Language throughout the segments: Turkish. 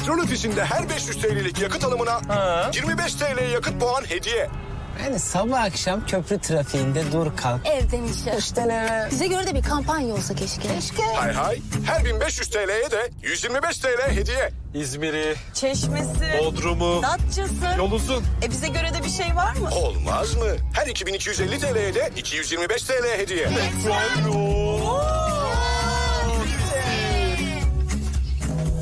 Petrol ofisinde her 500 TL'lik yakıt alımına 25 TL yakıt puan hediye. Yani sabah akşam köprü trafiğinde dur kalk. Evden işe. İşten eve. Bize göre de bir kampanya olsa keşke. Keşke. Hay hay. Her 1500 TL'ye de 125 TL hediye. İzmir'i, Çeşmesi, Bodrum'u, Datça'sı. yol uzun. E bize göre de bir şey var mı? Olmaz mı? Her 2250 TL'ye de 225 TL hediye.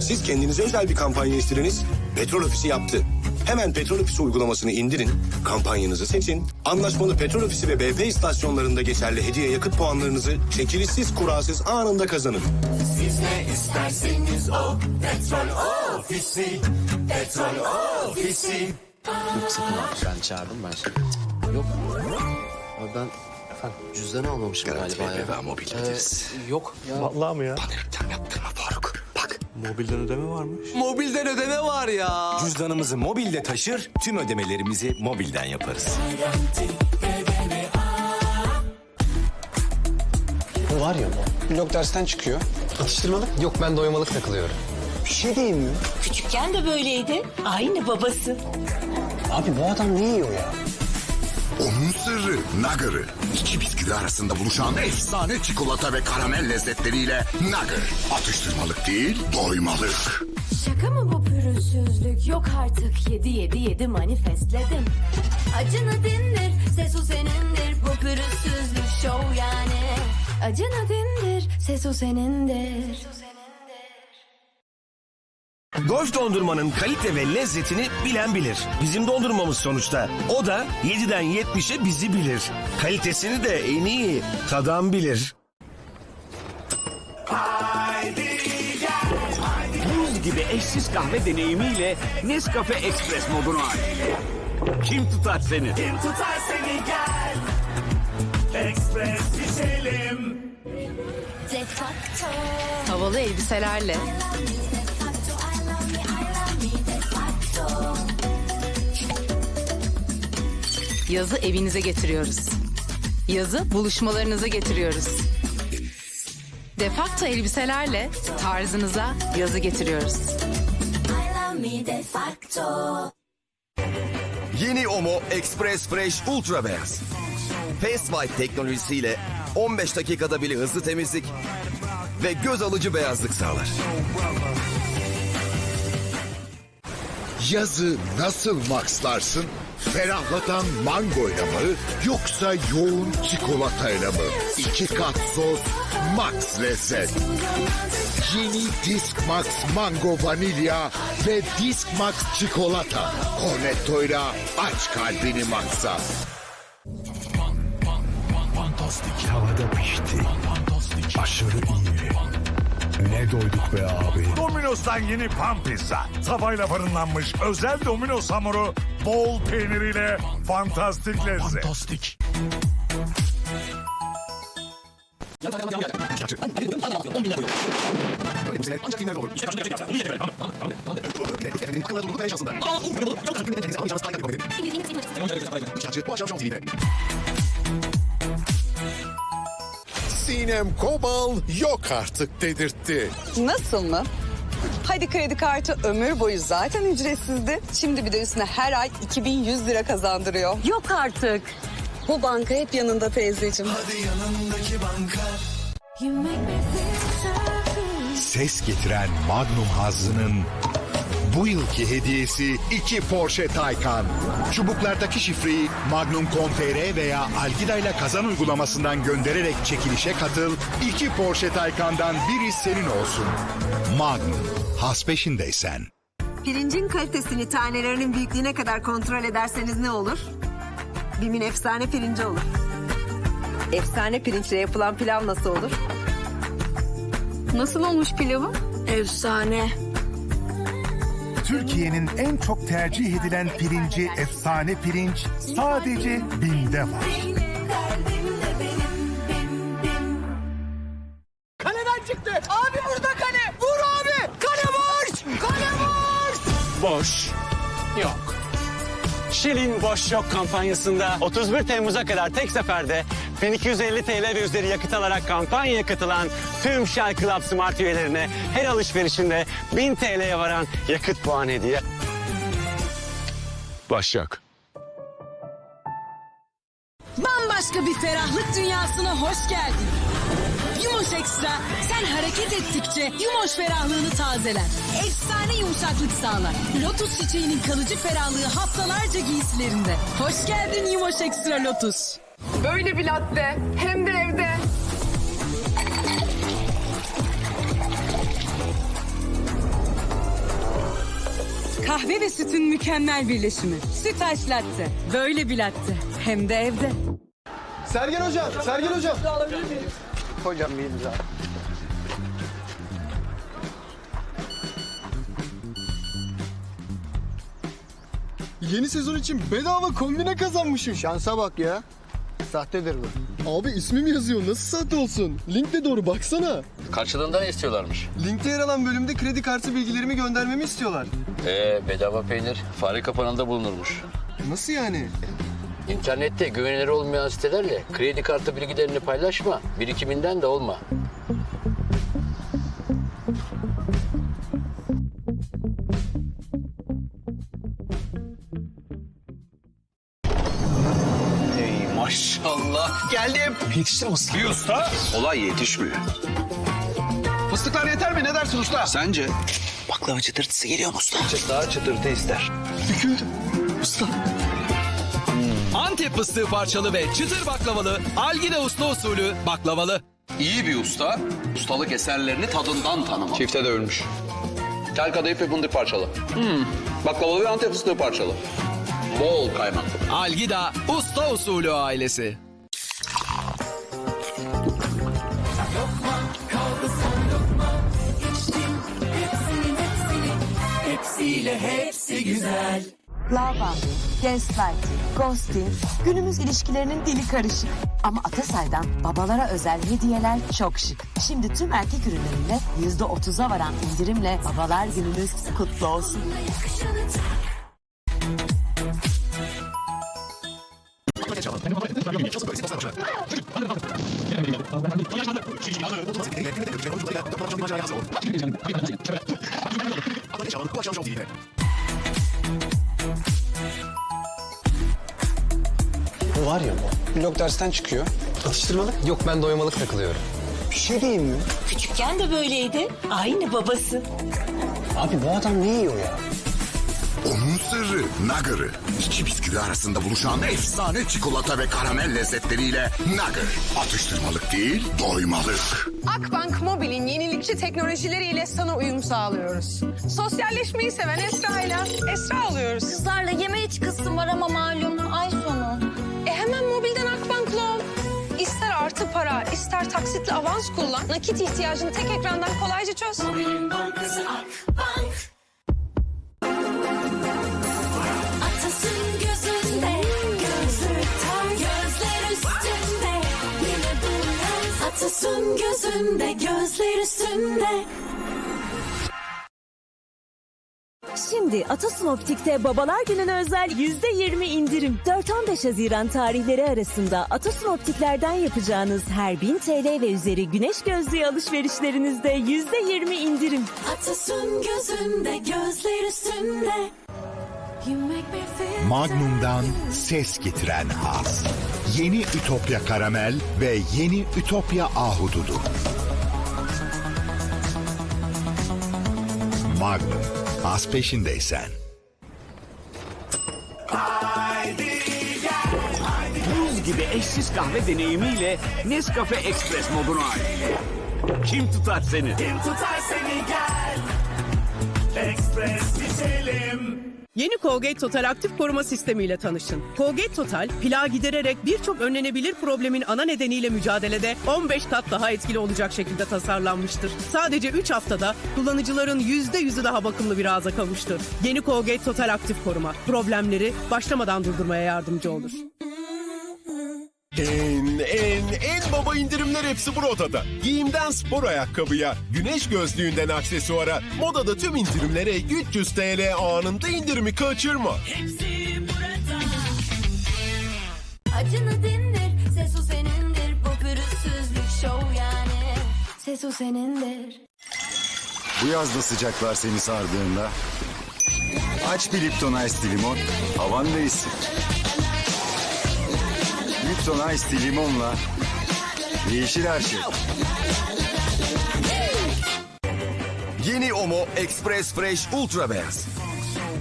Siz kendinize özel bir kampanya istediniz. Petrol Ofisi yaptı. Hemen Petrol Ofisi uygulamasını indirin, kampanyanızı seçin, anlaşmalı Petrol Ofisi ve BP istasyonlarında geçerli hediye yakıt puanlarınızı çekilişsiz kurasız anında kazanın. Yok sakın abi ben çağırdım ben şey. Yok. Abi ben efendim cüzdanı almamışım Garanti galiba ya. BBVA mobil öderiz. Ee, yok ya. Vallahi mı ya? Reklam yaptırma Faruk. Mobilden ödeme varmış. Mobilden ödeme var ya. Cüzdanımızı mobilde taşır, tüm ödemelerimizi mobilden yaparız. Bu var ya bu. Blok dersten çıkıyor. Atıştırmalık? Yok ben doymalık takılıyorum. Bir şey diyeyim mi? Küçükken de böyleydi. Aynı babası. Abi bu adam ne yiyor ya? Onun sırrı Nugger'ı. İki bisküvi arasında buluşan efsane çikolata ve karamel lezzetleriyle Nugger. Atıştırmalık değil, doymalık. Şaka mı bu pürüzsüzlük? Yok artık. Yedi yedi yedi manifestledim. Acını dindir. Ses o senindir. Bu pürüzsüzlük şov yani. Acını dindir. Ses o senindir. Golf dondurmanın kalite ve lezzetini bilen bilir. Bizim dondurmamız sonuçta. O da 7'den 70'e bizi bilir. Kalitesini de en iyi tadan bilir. Buz gibi eşsiz kahve deneyimiyle Nescafe Express modunu aç. Kim tutar seni? Kim tutar seni gel. Express facto. Havalı elbiselerle. Yazı evinize getiriyoruz. Yazı buluşmalarınıza getiriyoruz. Defakto elbiselerle tarzınıza yazı getiriyoruz. Yeni Omo Express Fresh Ultra Beyaz. Fast White teknolojisiyle 15 dakikada bile hızlı temizlik ve göz alıcı beyazlık sağlar. Yazı nasıl maxlarsın? Ferahlatan mangoyla mı yoksa yoğun çikolatayla mı? İki kat sos, max lezzet. Yeni Disk Max Mango Vanilya ve Disk Max Çikolata. Cornetto'yla aç kalbini Max'a. Tavada pişti. Aşırı iyi. Ne doyduk be abi. Domino's'tan yeni pan pizza. Tavayla fırınlanmış özel Domino's hamuru bol peyniriyle fantastik lezzet. Fantastik. Sinem Kobal yok artık dedirtti. Nasıl mı? Hadi kredi kartı ömür boyu zaten ücretsizdi. Şimdi bir de üstüne her ay 2100 lira kazandırıyor. Yok artık. Bu banka hep yanında teyzeciğim. Me feel so Ses getiren Magnum Hazzı'nın bu yılki hediyesi iki Porsche Taycan. Çubuklardaki şifreyi Magnum.com.tr veya Algida ile kazan uygulamasından göndererek çekilişe katıl. İki Porsche Taycan'dan biri senin olsun. Magnum, has peşindeysen. Pirincin kalitesini tanelerinin büyüklüğüne kadar kontrol ederseniz ne olur? Bimin efsane pirinci olur. Efsane pirinçle yapılan pilav nasıl olur? Nasıl olmuş pilavı? Efsane. Türkiye'nin en çok tercih edilen pirinci efsane pirinç sadece Bim'de var. Kaleden çıktı. Abi burada kale. Vur abi. Kale boş. Kale boş. Boş. Yok. Şilin Boş Yok kampanyasında 31 Temmuz'a kadar tek seferde 1250 TL ve üzeri yakıt alarak kampanyaya katılan tüm Shell Club Smart üyelerine her alışverişinde 1000 TL'ye varan yakıt puan hediye. Başak. Bambaşka bir ferahlık dünyasına hoş geldin. Yumoş Ekstra sen hareket ettikçe Yumoş ferahlığını tazeler. Efsane yumuşaklık sağlar. Lotus çiçeğinin kalıcı ferahlığı haftalarca giysilerinde. Hoş geldin Yumoş Ekstra Lotus. Böyle bir latte hem de Kahve ve sütün mükemmel birleşimi. Sütaş latte. Böyle bir latte. Hem de evde. Sergen hocam, Sergen hocam. Hocam bir imza. Yeni sezon için bedava kombine kazanmışım. Şansa bak ya. Sahtedir bu. Abi ismim yazıyor. Nasıl sahte olsun? Link de doğru baksana. Karşılığında ne istiyorlarmış? Linkte yer alan bölümde kredi kartı bilgilerimi göndermemi istiyorlar. Ee, bedava peynir fabrika panelinde bulunurmuş. Nasıl yani? İnternette güvenilir olmayan sitelerle kredi kartı bilgilerini paylaşma. Birikiminden de olma. Maşallah. Geldim. Yetiştim usta. Bir usta. Olay yetişmiyor. Fıstıklar yeter mi? Ne dersin usta? Sence? Baklava çıtırtısı geliyor mu usta? Daha çıtırtı ister. Büküldüm. Usta. Antep fıstığı parçalı ve çıtır baklavalı. Algida usta usulü baklavalı. İyi bir usta, ustalık eserlerini tadından tanımalı. Çifte de ölmüş. Tel kadayıf ve fındık parçalı. Hmm. Baklavalı ve antep fıstığı parçalı. Bol kaymaklı. Algida usta usulü ailesi. Love gaslighting, ghosting, günümüz ilişkilerinin dili karışık. Ama Atasay'dan babalara özel hediyeler çok şık. Şimdi tüm erkek ürünlerinde yüzde otuza varan indirimle babalar gününüz kutlu olsun. Bu var ya bu. Blok dersten çıkıyor. Atıştırmalık. Yok ben doymalık takılıyorum. Bir şey diyeyim mi? Küçükken de böyleydi. Aynı babası. Abi bu adam ne yiyor ya? Onun sırrı Nugger'ı. İki bisküvi arasında buluşan efsane çikolata ve karamel lezzetleriyle Nugger. Atıştırmalık değil, doymalık. Akbank Mobil'in yenilikçi teknolojileriyle sana uyum sağlıyoruz. Sosyalleşmeyi seven Esra ile Esra oluyoruz. Kızlarla yemeğe çıkasım var ama malum ay sonu. E hemen mobilden Akbank'la ol. İster artı para, ister taksitli avans kullan. Nakit ihtiyacını tek ekrandan kolayca çöz. Atasın bunlar Atasın gözünde, gözler üstünde. Şimdi Atasun Optik'te Babalar Günü'ne özel %20 indirim. 4-15 Haziran tarihleri arasında Atasun Optik'lerden yapacağınız her 1000 TL ve üzeri güneş gözlüğü alışverişlerinizde %20 indirim. Atasın gözünde, gözler üstünde. Magnum'dan ses getiren haz. Yeni Ütopya Karamel ve yeni Ütopya Ahududu. Magnum, haz peşindeysen. Buz gibi eşsiz kahve deneyimiyle Nescafe Express modunu al. Kim tutar seni? Kim tutar seni gel. Express içelim. Yeni Colgate Total aktif koruma sistemiyle tanışın. Colgate Total, plağı gidererek birçok önlenebilir problemin ana nedeniyle mücadelede 15 kat daha etkili olacak şekilde tasarlanmıştır. Sadece 3 haftada kullanıcıların %100'ü daha bakımlı bir ağza kavuştu. Yeni Colgate Total aktif koruma, problemleri başlamadan durdurmaya yardımcı olur. En en en baba indirimler hepsi burada. Giyimden spor ayakkabıya, güneş gözlüğünden aksesuara, modada tüm indirimlere 300 TL anında indirimi kaçırma. Hepsi burada. Acını dindir, ses o senindir. Bu pürüzsüzlük şov yani. Ses o senindir. Bu yazda sıcaklar seni sardığında aç bir Lipton Ice Limon, havan değilsin. Lipton Ice Limon'la her şey. Yeni Omo Express Fresh Ultra Beyaz.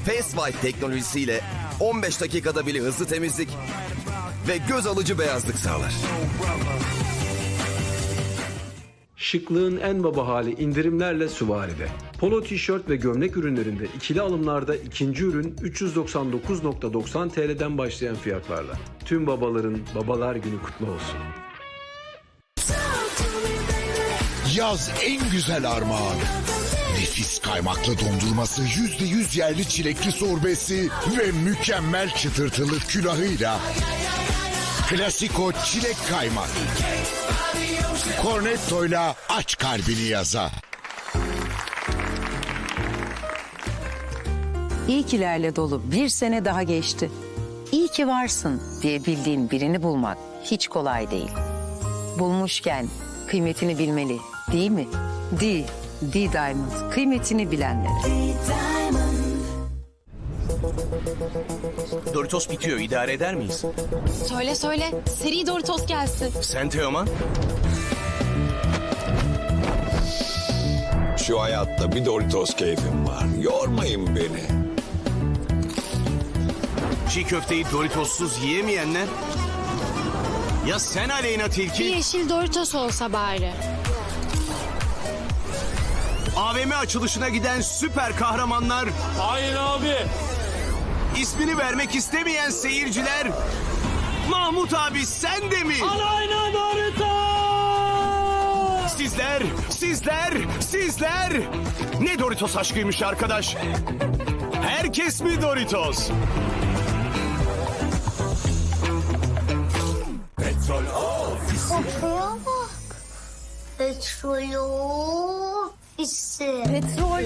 Fast White teknolojisiyle 15 dakikada bile hızlı temizlik ve göz alıcı beyazlık sağlar. Şıklığın en baba hali indirimlerle Süvari'de. Polo tişört ve gömlek ürünlerinde ikili alımlarda ikinci ürün 399.90 TL'den başlayan fiyatlarla. Tüm babaların babalar günü kutlu olsun. Yaz en güzel armağan. Nefis kaymaklı dondurması, yüzde yüz yerli çilekli sorbesi ve mükemmel çıtırtılı külahıyla. Klasiko çilek kaymak. Cornetto'yla aç kalbini yaza. İyi kilerle dolu bir sene daha geçti. İyi ki varsın diye bildiğin birini bulmak hiç kolay değil. Bulmuşken kıymetini bilmeli değil mi? D, D Diamond kıymetini bilenlere. Doritos bitiyor idare eder miyiz? Söyle söyle. Seri Doritos gelsin. Sen Teoman? Şu hayatta bir Doritos keyfim var. Yormayın beni. Çiğ köfteyi Doritos'suz yiyemeyenler? Ya sen Aleyna Bir Tilki? yeşil Doritos olsa bari. AVM açılışına giden süper kahramanlar. Hayır abi. İsmini vermek istemeyen seyirciler. Mahmut abi sen de mi? Alayna Doritos! Sizler, sizler, sizler. Ne Doritos aşkıymış arkadaş. Herkes mi Doritos? Petrol ofisi. Kokuya bak. Petrol ofisi. Petrol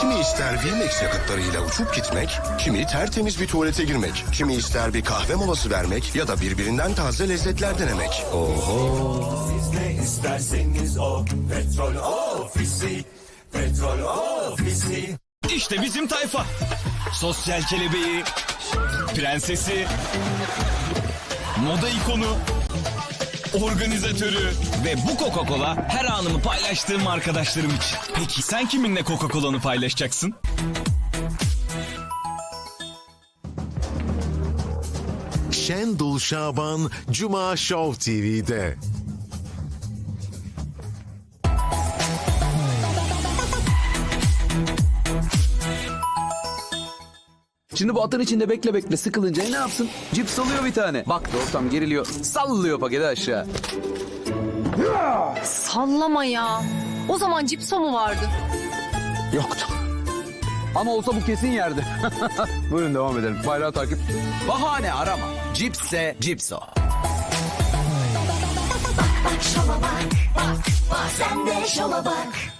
Kimi ister Wilmex yakıtlarıyla uçup gitmek, kimi tertemiz bir tuvalete girmek, kimi ister bir kahve molası vermek ya da birbirinden taze lezzetler denemek. Oho! Siz ne isterseniz o. Petrol ofisi. Petrol ofisi. İşte bizim tayfa. Sosyal kelebeği, prensesi, moda ikonu, organizatörü ve bu Coca-Cola her anımı paylaştığım arkadaşlarım için. Peki sen kiminle Coca-Cola'nı paylaşacaksın? Şendul Şaban Cuma Show TV'de. Şimdi bu atın içinde bekle bekle sıkılınca ne yapsın? Cips alıyor bir tane. Bak da ortam geriliyor. Sallıyor paketi aşağı. Sallama ya. O zaman cipso mu vardı? Yoktu. Ama olsa bu kesin yerdi. Buyurun devam edelim. Bayrağı takip. Bahane arama. Cipse cipso. Bak şova bak. Bak bak sen de şova bak.